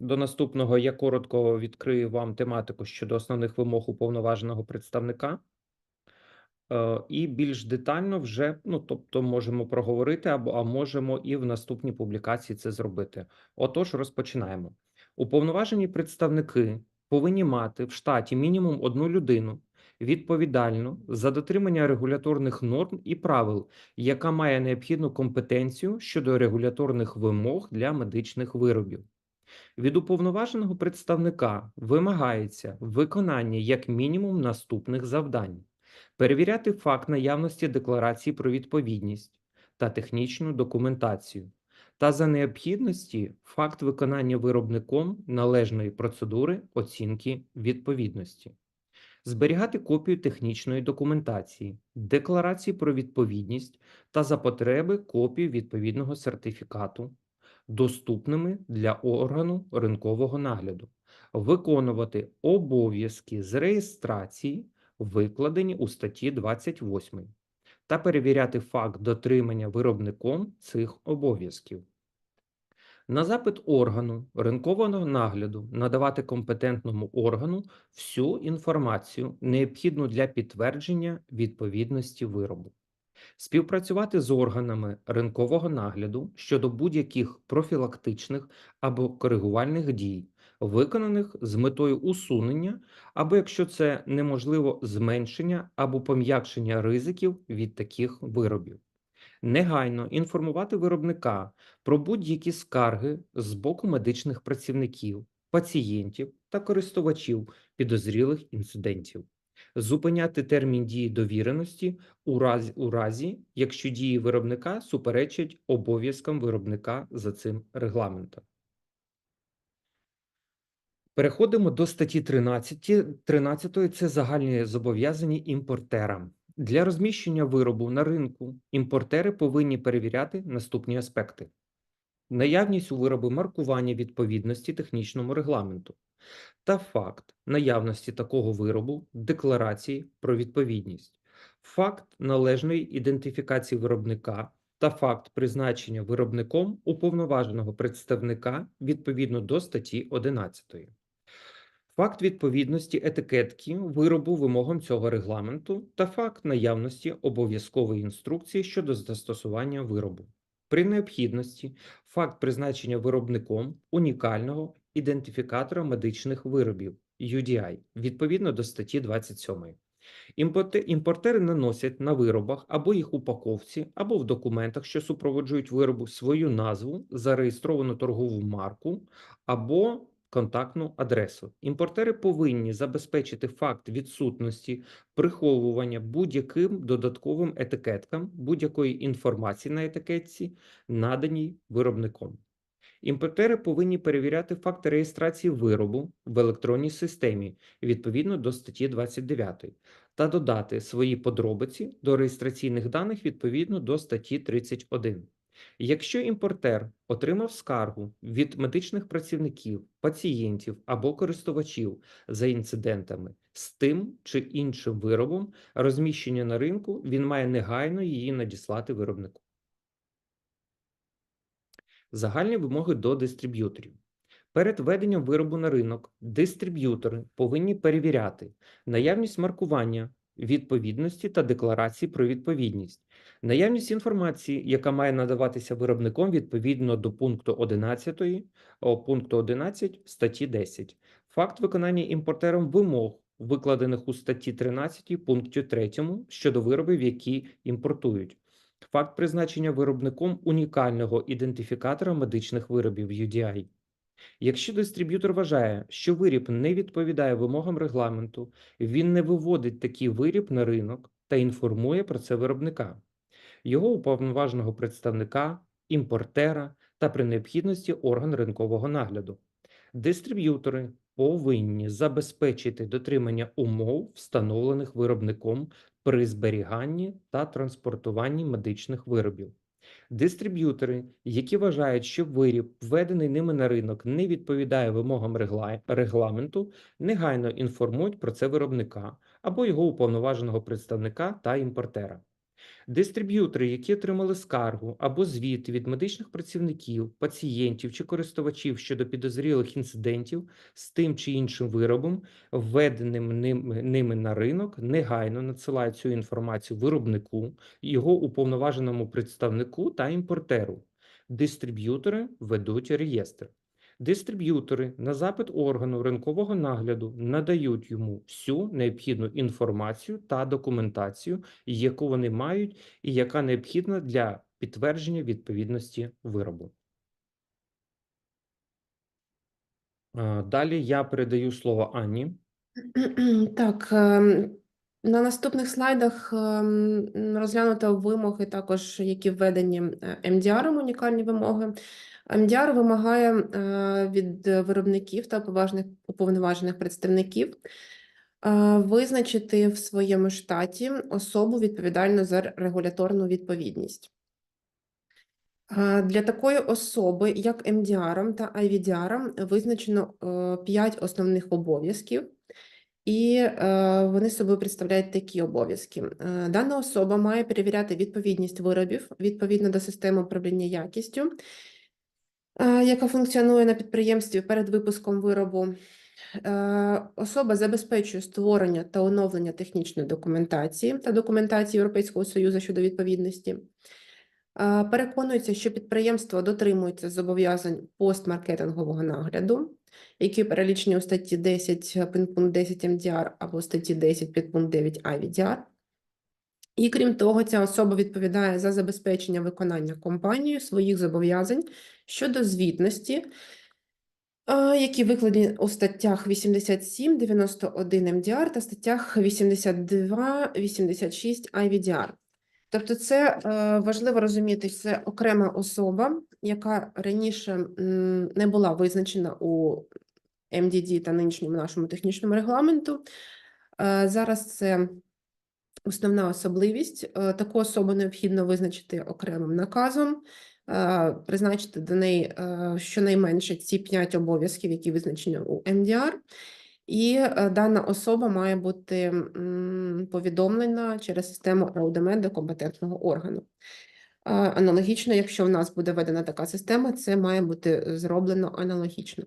До наступного я коротко відкрию вам тематику щодо основних вимог уповноваженого представника. Е, І більш детально вже, ну тобто, можемо проговорити, або а можемо і в наступній публікації це зробити. Отож, розпочинаємо. Уповноважені представники повинні мати в штаті мінімум одну людину, відповідальну за дотримання регуляторних норм і правил, яка має необхідну компетенцію щодо регуляторних вимог для медичних виробів. Від уповноваженого представника вимагається виконання як мінімум наступних завдань: перевіряти факт наявності декларації про відповідність та технічну документацію, та за необхідності факт виконання виробником належної процедури оцінки відповідності. Зберігати копію технічної документації, декларації про відповідність та за потреби копію відповідного сертифікату, доступними для органу ринкового нагляду, виконувати обов'язки з реєстрації, викладені у статті 28, та перевіряти факт дотримання виробником цих обов'язків. На запит органу ринкового нагляду надавати компетентному органу всю інформацію, необхідну для підтвердження відповідності виробу. Співпрацювати з органами ринкового нагляду щодо будь-яких профілактичних або коригувальних дій, виконаних з метою усунення, або якщо це неможливо, зменшення або пом'якшення ризиків від таких виробів. Негайно інформувати виробника про будь-які скарги з боку медичних працівників, пацієнтів та користувачів підозрілих інцидентів зупиняти термін дії довіреності у разі, у разі, якщо дії виробника суперечать обов'язкам виробника за цим регламентом. Переходимо до статті 13. 13 це загальні зобов'язання імпортерам. Для розміщення виробу на ринку імпортери повинні перевіряти наступні аспекти: наявність у виробу маркування відповідності технічному регламенту, та факт наявності такого виробу декларації про відповідність, факт належної ідентифікації виробника та факт призначення виробником уповноваженого представника відповідно до статті 11. Факт відповідності етикетки виробу вимогам цього регламенту та факт наявності обов'язкової інструкції щодо застосування виробу. При необхідності факт призначення виробником унікального ідентифікатора медичних виробів UDI відповідно до статті 27. Імпорте- Імпортери наносять на виробах або їх упаковці, або в документах, що супроводжують виробу, свою назву, зареєстровану торгову марку або контактну адресу. Імпортери повинні забезпечити факт відсутності приховування будь-яким додатковим етикеткам будь-якої інформації на етикетці, наданій виробником. Імпортери повинні перевіряти факти реєстрації виробу в електронній системі відповідно до статті 29 та додати свої подробиці до реєстраційних даних відповідно до статті 31. Якщо імпортер отримав скаргу від медичних працівників, пацієнтів або користувачів за інцидентами з тим чи іншим виробом розміщення на ринку, він має негайно її надіслати виробнику. Загальні вимоги до дистриб'юторів. Перед введенням виробу на ринок дистриб'ютори повинні перевіряти наявність маркування відповідності та декларації про відповідність, наявність інформації, яка має надаватися виробником відповідно до пункту 11, о, пункту 11 статті 10, факт виконання імпортером вимог, викладених у статті 13 пункті 3 щодо виробів, які імпортують. Факт призначення виробником унікального ідентифікатора медичних виробів UDI. Якщо дистриб'ютор вважає, що виріб не відповідає вимогам регламенту, він не виводить такий виріб на ринок та інформує про це виробника, його уповноваженого представника, імпортера та при необхідності орган ринкового нагляду. Дистриб'ютори повинні забезпечити дотримання умов, встановлених виробником при зберіганні та транспортуванні медичних виробів. Дистриб'ютори, які вважають, що виріб, введений ними на ринок, не відповідає вимогам регламенту, негайно інформують про це виробника або його уповноваженого представника та імпортера. Дистриб'ютори, які отримали скаргу або звіт від медичних працівників, пацієнтів чи користувачів щодо підозрілих інцидентів з тим чи іншим виробом, введеним ними, на ринок, негайно надсилають цю інформацію виробнику, його уповноваженому представнику та імпортеру. Дистриб'ютори ведуть реєстр. Дистриб'ютори на запит органу ринкового нагляду надають йому всю необхідну інформацію та документацію, яку вони мають, і яка необхідна для підтвердження відповідності виробу. Е, Далі я передаю слово Анні. Так, ем, на наступних слайдах ем, розглянуто вимоги також, які введені е, МДР, унікальні вимоги. МДР вимагає е, від виробників та поважних уповноважених представників е, визначити в своєму штаті особу відповідальну за регуляторну відповідність. Для такої особи, як МДР та IVDR, визначено 5 основних обов'язків. І е, вони собою представляють такі обов'язки. Е, Дана особа має перевіряти відповідність виробів відповідно до системи управління якістю, е, яка функціонує на підприємстві перед випуском виробу. Особа забезпечує створення та оновлення технічної документації та документації Європейського Союзу щодо відповідності. Е, Переконується, що підприємство дотримується зобов'язань постмаркетингового нагляду, які перелічені у статті 10 підпункт 10 МДР або статті 10 підпункт 9 IVDR. І крім того, ця особа відповідає за забезпечення виконання компанією своїх зобов'язань щодо звітності, е, які викладені у статтях 87, 91 МДР та статтях 82, 86 IVDR. Тобто, це е, важливо розуміти, що це окрема особа, яка раніше не була визначена у МДД та нинішньому нашому технічному регламенту. Е, Зараз це основна особливість. Е, Таку особу необхідно визначити окремим наказом, призначити до неї щонайменше ці 5 обов'язків, які визначені у МДР. І е, дана особа має бути повідомлена через систему РОДМ до компетентного органу. Е, Аналогічно, якщо в нас буде введена така система, це має бути зроблено аналогічно.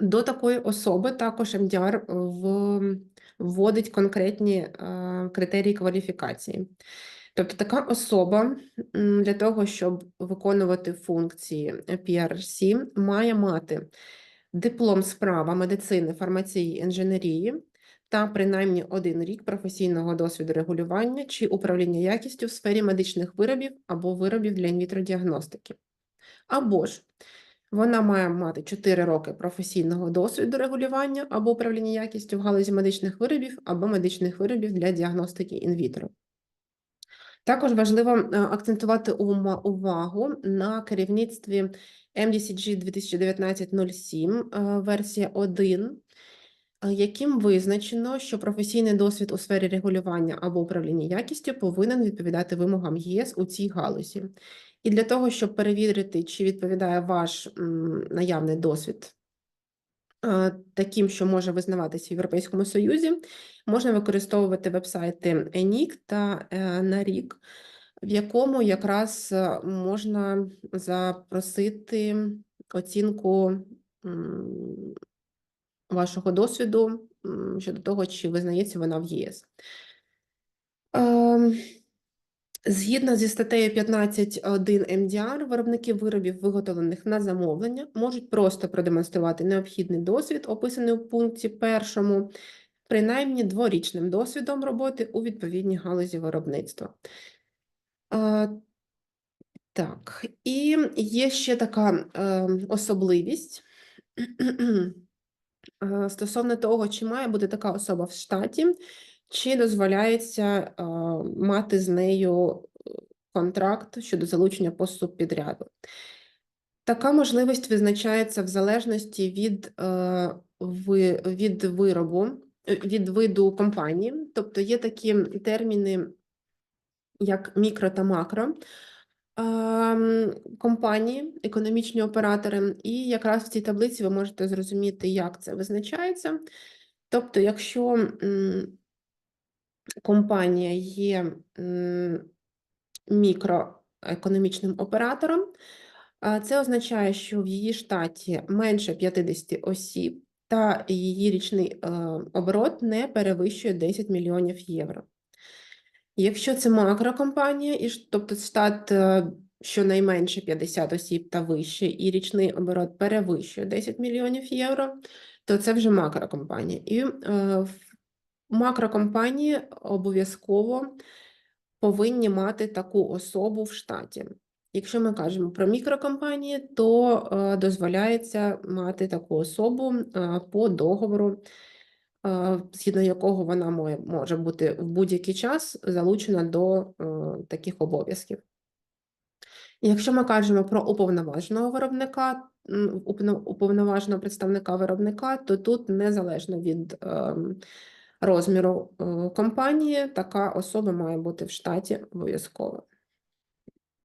До такої особи також МДР вводить конкретні е, критерії кваліфікації. Тобто така особа для того, щоб виконувати функції PRC, має мати диплом з права медицини, фармації, інженерії та принаймні один рік професійного досвіду регулювання чи управління якістю в сфері медичних виробів або виробів для інвітродіагностики. Або ж вона має мати 4 роки професійного досвіду регулювання або управління якістю в галузі медичних виробів або медичних виробів для діагностики інвітро. Також важливо е, акцентувати увагу на керівництві MDCG 2019-07, е, версія 1, е, яким визначено, що професійний досвід у сфері регулювання або управління якістю повинен відповідати вимогам ЄС у цій галузі. І для того, щоб перевірити, чи відповідає ваш наявний досвід таким, що може визнаватися в Європейському Союзі, можна використовувати вебсайти ENIC та е, NARIC, в якому якраз е, можна запросити оцінку вашого досвіду щодо того, чи визнається вона в ЄС. Ем, Згідно зі статтею 15.1 МДР, виробники виробів, виготовлених на замовлення, можуть просто продемонструвати необхідний досвід, описаний у пункті першому, принаймні дворічним досвідом роботи у відповідній галузі виробництва. Е, Так, і є ще така е, особливість е, стосовно того, чи має бути така особа в штаті, чи дозволяється е, мати з нею е, контракт щодо залучення по субпідряду. Така можливість визначається в залежності від, е, ви- від виробу, е, від виду компанії. Тобто є такі терміни, як мікро та макро компанії, економічні оператори, і якраз в цій таблиці ви можете зрозуміти, як це визначається. Тобто, якщо компанія є мікроекономічним оператором. Це означає, що в її штаті менше 50 осіб та її річний е, оборот не перевищує 10 мільйонів євро. Якщо це макрокомпанія, і тобто штат е, щонайменше 50 осіб та вище, і річний оборот перевищує 10 мільйонів євро, то це вже макрокомпанія. І е, в макрокомпанії обов'язково повинні мати таку особу в штаті. Якщо ми кажемо про мікрокомпанії, то е, дозволяється мати таку особу е, по договору, е, згідно якого вона може бути в будь-який час залучена до таких обов'язків. Якщо ми кажемо про уповноваженого виробника, уповноваженого представника виробника, то тут незалежно від ем, розміру е, компанії, така особа має бути в штаті обов'язково.